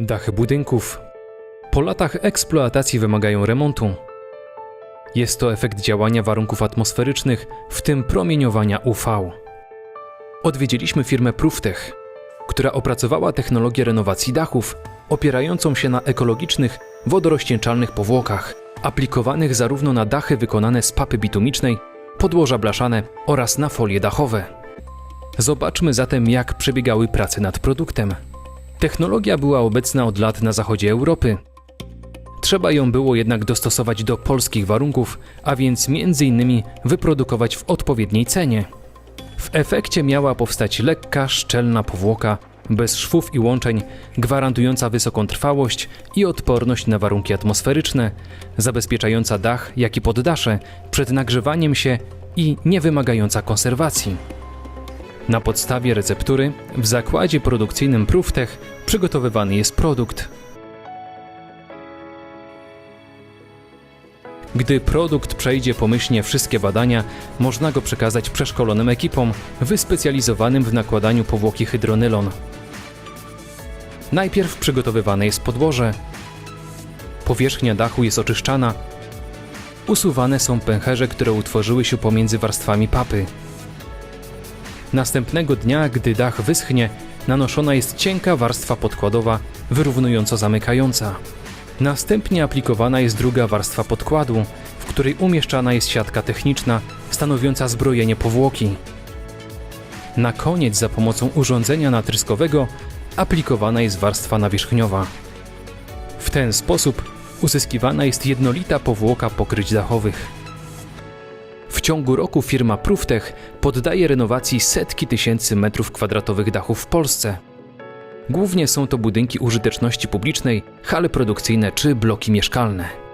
Dachy budynków po latach eksploatacji wymagają remontu. Jest to efekt działania warunków atmosferycznych, w tym promieniowania UV. Odwiedziliśmy firmę Pruftech, która opracowała technologię renowacji dachów opierającą się na ekologicznych, wodorozcieńczalnych powłokach, aplikowanych zarówno na dachy wykonane z papy bitumicznej, podłoża blaszane oraz na folie dachowe. Zobaczmy zatem, jak przebiegały prace nad produktem. Technologia była obecna od lat na zachodzie Europy. Trzeba ją było jednak dostosować do polskich warunków, a więc innymi wyprodukować w odpowiedniej cenie. W efekcie miała powstać lekka, szczelna powłoka, bez szwów i łączeń, gwarantująca wysoką trwałość i odporność na warunki atmosferyczne, zabezpieczająca dach, jak i poddasze przed nagrzewaniem się i nie wymagająca konserwacji. Na podstawie receptury w zakładzie produkcyjnym Pruftech przygotowywany jest produkt. Gdy produkt przejdzie pomyślnie wszystkie badania, można go przekazać przeszkolonym ekipom wyspecjalizowanym w nakładaniu powłoki hydronylon. Najpierw przygotowywane jest podłoże, powierzchnia dachu jest oczyszczana, usuwane są pęcherze, które utworzyły się pomiędzy warstwami papy. Następnego dnia, gdy dach wyschnie, nanoszona jest cienka warstwa podkładowa, wyrównująco zamykająca. Następnie aplikowana jest druga warstwa podkładu, w której umieszczana jest siatka techniczna stanowiąca zbrojenie powłoki. Na koniec za pomocą urządzenia natryskowego aplikowana jest warstwa nawierzchniowa. W ten sposób uzyskiwana jest jednolita powłoka pokryć dachowych. Ciągu roku firma Pruftech poddaje renowacji setki tysięcy metrów kwadratowych dachów w Polsce. Głównie są to budynki użyteczności publicznej, hale produkcyjne czy bloki mieszkalne.